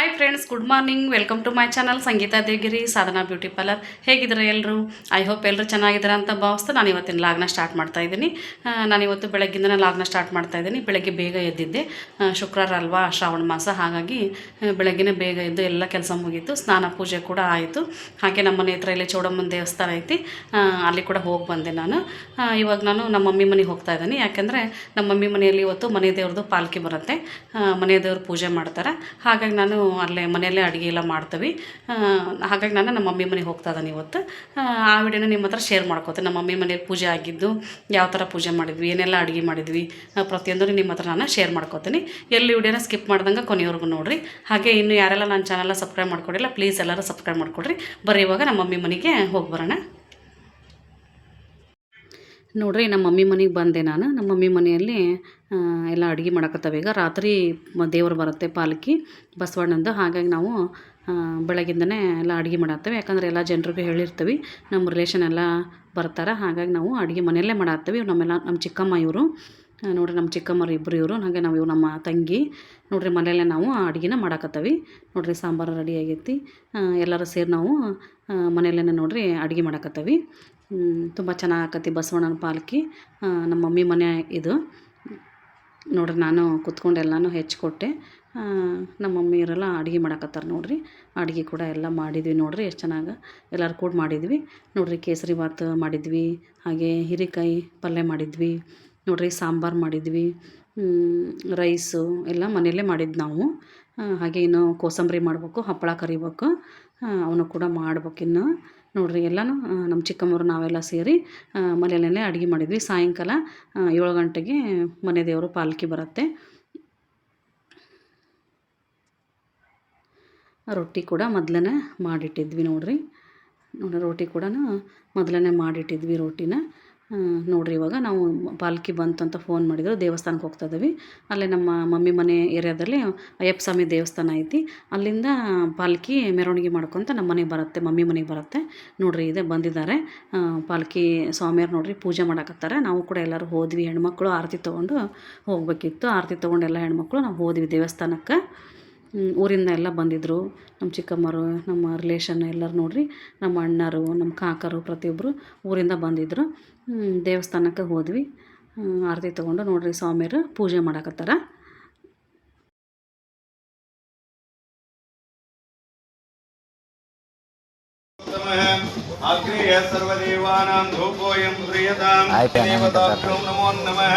Hi friends good morning welcome to my channel Sangeetha Degiri Sadhana beauty parlour ಹೇಗಿದ್ದಾರೆ ಎಲ್ಲರೂ I hope ಎಲ್ಲರೂ ಚೆನ್ನಾಗಿದ್ದಾರೆ ಅಂತ ಭಾವಿಸ್ತಾ ನಾನು ಇವತ್ತಿನ ಲಾಗ್ನ ಸ್ಟಾರ್ಟ್ ಮಾಡ್ತಾ ಇದ್ದೀನಿ. ನಾನು ಇವತ್ತು ಬೆಳಗ್ಗಿಂದನೇ ಲಾಗ್ನ ಸ್ಟಾರ್ಟ್ ಮಾಡ್ತಾ ಇದ್ದೀನಿ. ಬೆಳಗ್ಗೆ ಬೇಗ ಎದ್ದಿದ್ದೆ. ಶುಕ್ರವಾರ ಅಲ್ವಾ? ಶ್ರಾವಣ ಮಾಸ. ಹಾಗಾಗಿ ಬೆಳಗ್ಗೆನೇ ಬೇಗ ಎದ್ದು ಎಲ್ಲ ಕೆಲಸ ಮುಗೀತು. ಸ್ನಾನ, ಪೂಜೆ ಕೂಡ ಆಯಿತು. ಹಾಗೆ ನಮ್ಮ ಮನೆ ಹತ್ರ ಇಲ್ಲಿ ಚೌಡಮ್ಮನ ದೇವಸ್ಥಾನ ಐತಿ. ಅಲ್ಲಿ ಕೂಡ ಹೋಗಿ ಬಂದೆ ನಾನು. ಇವಾಗ ನಾನು ನಮ್ಮ ಮಮ್ಮಿ ಮನೆಗೆ ಹೋಗ್ತಾ ಇದ್ದೀನಿ. ಯಾಕೆಂದರೆ ನಮ್ಮ ಮಮ್ಮಿ ಮನೆಯಲ್ಲಿ ಇವತ್ತು ಮನೆ ದೇವ್ರದ್ದು ಪಾಲ್ಕಿ ಬರುತ್ತೆ. ಮನೆ ದೇವ್ರ ಪೂಜೆ ಮಾಡ್ತಾರೆ. ಹಾಗಾಗಿ ನಾನು ಅಲ್ಲೇ ಮನೆಯಲ್ಲೇ ಅಡುಗೆ ಎಲ್ಲ ಮಾಡ್ತೀವಿ. ಹಾಗಾಗಿ ನಾನು ನಮ್ಮ ಮಮ್ಮಿ ಮನೆಗೆ ಹೋಗ್ತಾ ಇದ್ದಾನೆ ಇವತ್ತು. ಆ, ವಿಡಿಯೋನ ನಿಮ್ಮ ಹತ್ರ ಶೇರ್ ಮಾಡ್ಕೋತೀನಿ ನಮ್ಮ ಮಮ್ಮಿ ಮನೇಲಿ ಪೂಜೆ ಆಗಿದ್ದು ಯಾವ ಥರ ಪೂಜೆ ಮಾಡಿದ್ವಿ ಏನೆಲ್ಲ ಅಡುಗೆ ಮಾಡಿದ್ವಿ ಪ್ರತಿಯೊಂದೂ ನಿಮ್ಮ ಹತ್ರ ನಾನು ಶೇರ್ ಮಾಡ್ಕೋತೀನಿ ಎಲ್ಲಿ ವಿಡಿಯೋನ ಸ್ಕಿಪ್ ಮಾಡ್ದಂಗೆ ಕೊನೆಯವರೆಗೂ ನೋಡಿರಿ. ಹಾಗೆ ಇನ್ನು ಯಾರೆಲ್ಲ ನನ್ನ ಚಾನಲ್ನ ಸಬ್ಸ್ಕ್ರೈಬ್ ಮಾಡ್ಕೊಂಡಿಲ್ಲ ಪ್ಲೀಸ್ ಎಲ್ಲರೂ ಸಬ್ಸ್ಕ್ರೈಬ್ ಮಾಡ್ಕೊಡ್ರಿ ಬರೀ ಇವಾಗ ನಮ್ಮ ಮಮ್ಮಿ ಮನೆಗೆ ಹೋಗಿ ಬರೋಣ. ನೋಡ್ರಿ ನಮ್ಮ ಮಮ್ಮಿ ಮನೆಗೆ ಬಂದೆ ನಾನು. ನಮ್ಮ ಮಮ್ಮಿ ಮನೆಯಲ್ಲಿ ಎಲ್ಲ ಅಡುಗೆ ಮಾಡಕತ್ತವೆ. ಈಗ ರಾತ್ರಿ ದೇವ್ರು ಬರುತ್ತೆ ಪಾಲಕಿ, ಬಸವಣ್ಣಂದು. ಹಾಗಾಗಿ ನಾವು ಬೆಳಗಿಂದನೇ ಎಲ್ಲ ಅಡುಗೆ ಮಾಡತ್ತೇವೆ. ಯಾಕಂದರೆ ಎಲ್ಲ ಜನರಿಗೂ ಹೇಳಿರ್ತೀವಿ ನಮ್ಮ ರಿಲೇಷನ್ ಎಲ್ಲ ಬರ್ತಾರೆ. ಹಾಗಾಗಿ ನಾವು ಅಡುಗೆ ಮನೆಯಲ್ಲೇ ಮಾಡತ್ತೀವಿ. ನಮ್ಮೆಲ್ಲ ನಮ್ಮ ಚಿಕ್ಕಮ್ಮ ಇವರು ನೋಡ್ರಿ ನಮ್ಮ ಚಿಕ್ಕಮ್ಮರು ಇಬ್ಬರು ಇವರು. ಹಾಗೆ ನಾವು ಇವ್ರು ನಮ್ಮ ತಂಗಿ. ನೋಡ್ರಿ ಮನೆಯಲ್ಲೇ ನಾವು ಅಡುಗೆನ ಮಾಡಾಕತ್ತವಿ. ನೋಡ್ರಿ ಸಾಂಬಾರು ರೆಡಿ ಆಗೈತಿ. ಎಲ್ಲರೂ ಸೇರಿ ನಾವು ಮನೆಯಲ್ಲೇ ನೋಡ್ರಿ ಅಡುಗೆ ಮಾಡಾಕತ್ತವಿ. ತುಂಬ ಚೆನ್ನಾಗಿ ಆಕತಿ ಬಸವಣ್ಣನ ಪಾಲ್ಕಿ. ನಮ್ಮ ಮಮ್ಮಿ ಮನೆ ಇದು. ನೋಡ್ರಿ, ನಾನು ಕುತ್ಕೊಂಡು ಎಲ್ಲನೂ ಹೆಚ್ಚಿಕೊಟ್ಟೆ ನಮ್ಮ ಇರಲ್ಲ ಅಡುಗೆ ಮಾಡಕತ್ತಾರೆ ನೋಡ್ರಿ. ಅಡುಗೆ ಕೂಡ ಎಲ್ಲ ಮಾಡಿದ್ವಿ ನೋಡ್ರಿ, ಎಷ್ಟು ಚೆನ್ನಾಗಿ. ಎಲ್ಲರೂ ಕೂಡ ಮಾಡಿದ್ವಿ. ನೋಡ್ರಿ, ಕೇಸರಿ ಭಾತ್ ಮಾಡಿದ್ವಿ, ಹಾಗೆ ಹೀರೆಕಾಯಿ ಪಲ್ಯ ಮಾಡಿದ್ವಿ. ನೋಡ್ರಿ, ಸಾಂಬಾರು ಮಾಡಿದ್ವಿ. ರೈಸು ಎಲ್ಲ ಮನೆಯಲ್ಲೇ ಮಾಡಿದ್ದು ನಾವು. ಹಾಗೆ ಇನ್ನು ಕೋಸಂಬರಿ ಮಾಡಬೇಕು, ಹಪ್ಪಳ ಕರಿಬೇಕು. ಅವನು ಕೂಡ ಮಾಡ್ಬೇಕು ಇನ್ನು. ನೋಡಿರಿ, ಎಲ್ಲನೂ ನಮ್ಮ ಚಿಕ್ಕಮ್ಮರು ನಾವೆಲ್ಲ ಸೇರಿ ಮನೆಯಲ್ಲೇ ಅಡುಗೆ ಮಾಡಿದ್ವಿ. ಸಾಯಂಕಾಲ ಏಳು ಗಂಟೆಗೆ ಮನೆ ದೇವರು ಪಾಲ್ಕಿ ಬರುತ್ತೆ. ರೊಟ್ಟಿ ಕೂಡ ಮೊದಲನೇ ಮಾಡಿಟ್ಟಿದ್ವಿ ನೋಡಿರಿ. ನೋಡಿ ರೊಟ್ಟಿ ಕೂಡ ಮೊದಲನೇ ಮಾಡಿಟ್ಟಿದ್ವಿ ರೊಟ್ಟಿನ. ನೋಡ್ರಿ, ಇವಾಗ ನಾವು ಪಾಲ್ಕಿ ಬಂತು ಅಂತ ಫೋನ್ ಮಾಡಿದ್ರು, ದೇವಸ್ಥಾನಕ್ಕೆ ಹೋಗ್ತಾ ಇದ್ದೀವಿ ಅಲ್ಲೇ ನಮ್ಮ ಮಮ್ಮಿ ಮನೆ ಏರಿಯಾದಲ್ಲಿ ಅಯ್ಯಪ್ಪ ಸ್ವಾಮಿ ದೇವಸ್ಥಾನ ಐತಿ. ಅಲ್ಲಿಂದ ಪಾಲ್ಕಿ ಮೆರವಣಿಗೆ ಮಾಡ್ಕೊತ ನಮ್ಮ ಮನೆಗೆ ಬರುತ್ತೆ, ಮಮ್ಮಿ ಮನೆಗೆ ಬರುತ್ತೆ. ನೋಡ್ರಿ, ಇದೆ ಬಂದಿದ್ದಾರೆ. ಪಾಲ್ಕಿ ಸ್ವಾಮಿಯವ್ರು ನೋಡ್ರಿ, ಪೂಜೆ ಮಾಡಕತ್ತಾರೆ. ನಾವು ಕೂಡ ಎಲ್ಲರೂ ಹೋದ್ವಿ, ಹೆಣ್ಮಕ್ಳು ಆರತಿ ತೊಗೊಂಡು ಹೋಗ್ಬೇಕಿತ್ತು. ಆರತಿ ತೊಗೊಂಡು ಎಲ್ಲ ಹೆಣ್ಮಕ್ಳು ನಾವು ಹೋದ್ವಿ ದೇವಸ್ಥಾನಕ್ಕೆ. ಊರಿಂದ ಎಲ್ಲ ಬಂದಿದ್ದರು ನಮ್ಮ ಚಿಕ್ಕಮ್ಮರು ನಮ್ಮ ರಿಲೇಷನ್ ಎಲ್ಲರೂ ನೋಡಿರಿ ನಮ್ಮ ಅಣ್ಣರು ನಮ್ಮ ಕಾಕರು ಪ್ರತಿಯೊಬ್ಬರು ಊರಿಂದ ಬಂದಿದ್ದರು ದೇವಸ್ಥಾನಕ್ಕೆ ಹೋದ್ವಿ. ಆರತಿ ತೊಗೊಂಡು ನೋಡಿರಿ ಸ್ವಾಮಿಯರು ಪೂಜೆ ಮಾಡಕತ್ತಾರ. ಅಗ್ನಿಯ ಸರ್ವದೇವಾನಾಂ ಧೂಪೋಯಂ ಶ್ರೀಯತಾಂ ದೇವತಾಭ್ಯೋ ನಮೋ ನಮಃ.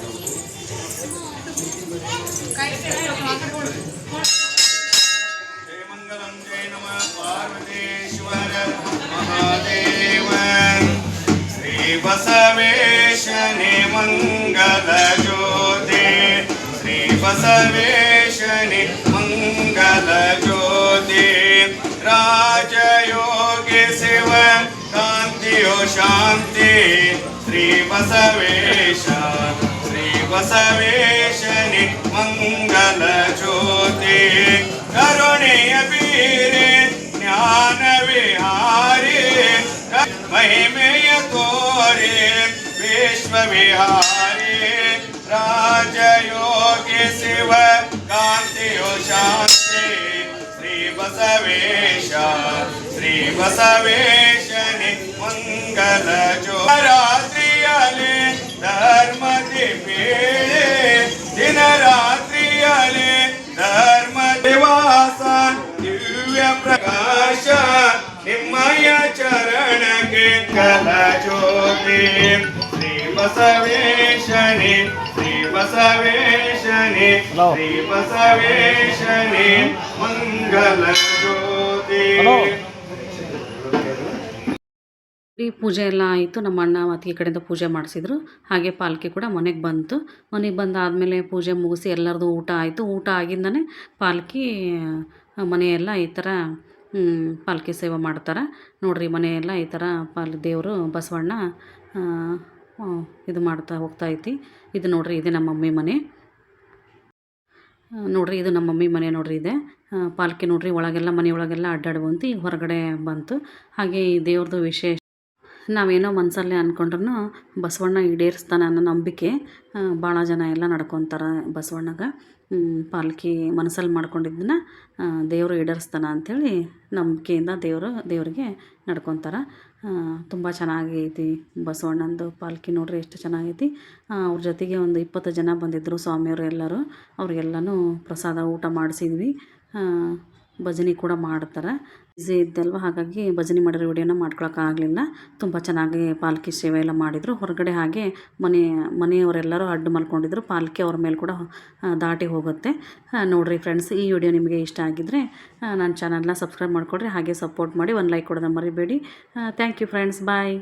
श्रीबसवेशने मङ्गलज्योते श्रीबसवेशने मङ्गलज्योते राजयोगे शिव कान्तियो शान्ति श्रीबसवेश श्रीबसवेशनि मङ्गलज्योति करुणेय वीरे, ज्ञानविहारे, महिमेय तोरे विश्वविहारे, राजयोगे शिव काो शांति श्री कान्तियो शान्ति श्रीबसवेश श्रीबसवेशनि मङ्गलजो रात्रियले ಶ್ರೀ ಬಸವೇಶನಿ ಶ್ರೀ ಬಸವೇಶನಿ ಶ್ರೀ ಬಸವೇಶನಿ ಮಂಗಲ ಜ್ಯೋತಿ. ಪೂಜೆ ಎಲ್ಲ ಆಯಿತು ನಮ್ಮ ಅಣ್ಣ ಮತ್ತು ಈ ಕಡೆಯಿಂದ ಪೂಜೆ ಮಾಡಿಸಿದ್ರು. ಹಾಗೆ ಪಾಲ್ಕಿ ಕೂಡ ಮನೆಗೆ ಬಂತು. ಮನೆಗೆ ಬಂದಾದಮೇಲೆ ಪೂಜೆ ಮುಗಿಸಿ ಎಲ್ಲರದು ಊಟ ಆಯಿತು. ಊಟ ಆಗಿಂದನೇ ಪಾಲ್ಕಿ ಮನೆಯೆಲ್ಲ ಈ ಥರ ಹ್ಮ್, ಪಾಲ್ಕಿ ಸೇವೆ ಮಾಡ್ತಾರೆ. ನೋಡ್ರಿ ಮನೆಯೆಲ್ಲ ಈ ಥರ ಪಾಲ್ ದೇವರು ಬಸವಣ್ಣ ಇದು ಮಾಡ್ತಾ ಹೋಗ್ತಾ ಐತಿ ಇದು ನೋಡ್ರಿ, ಇದೆ ನಮ್ಮ ಮಮ್ಮಿ ಮನೆ. ನೋಡ್ರಿ, ಇದು ನಮ್ಮ ಮಮ್ಮಿ ಮನೆ ನೋಡ್ರಿ ಇದೆ. ಪಾಲ್ಕಿ ನೋಡ್ರಿ, ಒಳಗೆಲ್ಲ, ಮನೆ ಒಳಗೆಲ್ಲ ಈಗ ಹೊರಗಡೆ ಬಂತು. ಹಾಗೆ ಈ ದೇವ್ರದ್ದು ವಿಶೇಷ. ನಾವೇನೋ ಮನಸ್ಸಲ್ಲೇ ಅಂದ್ಕೊಂಡ್ರೂ ಬಸವಣ್ಣ ಈಡೇರಿಸ್ತಾನೆ ಅನ್ನೋ ನಂಬಿಕೆ ಭಾಳ ಜನ ಎಲ್ಲ ನಡ್ಕೊತಾರೆ ಬಸವಣ್ಣಗೆ. ಪಾಲ್ಕಿ ಮನಸ್ಸಲ್ಲಿ ಮಾಡ್ಕೊಂಡಿದ್ದನ್ನ ದೇವರು ಈಡೇರಿಸ್ತಾನ ಅಂಥೇಳಿ ನಂಬಿಕೆಯಿಂದ ದೇವರು ದೇವರಿಗೆ ನಡ್ಕೊತಾರೆ. ತುಂಬ ಚೆನ್ನಾಗೈತಿ ಬಸವಣ್ಣಂದು ಪಾಲ್ಕಿ ನೋಡ್ರಿ ಎಷ್ಟು ಚೆನ್ನಾಗೈತಿ. ಅವ್ರ ಜೊತೆಗೆ ಒಂದು ಇಪ್ಪತ್ತು ಜನ ಬಂದಿದ್ದರು ಸ್ವಾಮಿಯವರು ಎಲ್ಲರೂ. ಅವ್ರಿಗೆಲ್ಲನೂ ಪ್ರಸಾದ ಊಟ ಮಾಡಿಸಿದ್ವಿ. ಭಜನೆ ಕೂಡ ಮಾಡ್ತಾರೆ. ಬ್ಯುಸಿ ಇದ್ದಲ್ವ? ಹಾಗಾಗಿ ಭಜನೆ ಮಾಡಿರೋ ವಿಡಿಯೋನ ಮಾಡ್ಕೊಳಕ್ಕಾಗಲಿಲ್ಲ ತುಂಬ ಚೆನ್ನಾಗಿ ಪಾಲಕಿ ಸೇವೆ ಎಲ್ಲ ಮಾಡಿದರು. ಹೊರಗಡೆ ಹಾಗೆ ಮನೆ, ಮನೆಯವರೆಲ್ಲರೂ ಅಡ್ಡು ಮಲ್ಕೊಂಡಿದ್ರು. ಪಾಲಕಿ ಅವ್ರ ಮೇಲೆ ಕೂಡ ದಾಟಿ ಹೋಗುತ್ತೆ. ನೋಡಿರಿ ಫ್ರೆಂಡ್ಸ್ ಈ ವಿಡಿಯೋ ನಿಮಗೆ ಇಷ್ಟ ಆಗಿದ್ದರೆ ನನ್ನ ಚಾನಲ್ನ ಸಬ್ಸ್ಕ್ರೈಬ್ ಮಾಡಿಕೊಡ್ರಿ. ಹಾಗೆ ಸಪೋರ್ಟ್ ಮಾಡಿ, ಒಂದು ಲೈಕ್ ಕೊಡೋದನ್ನ ಮರಿಬೇಡಿ. Thank you friends bye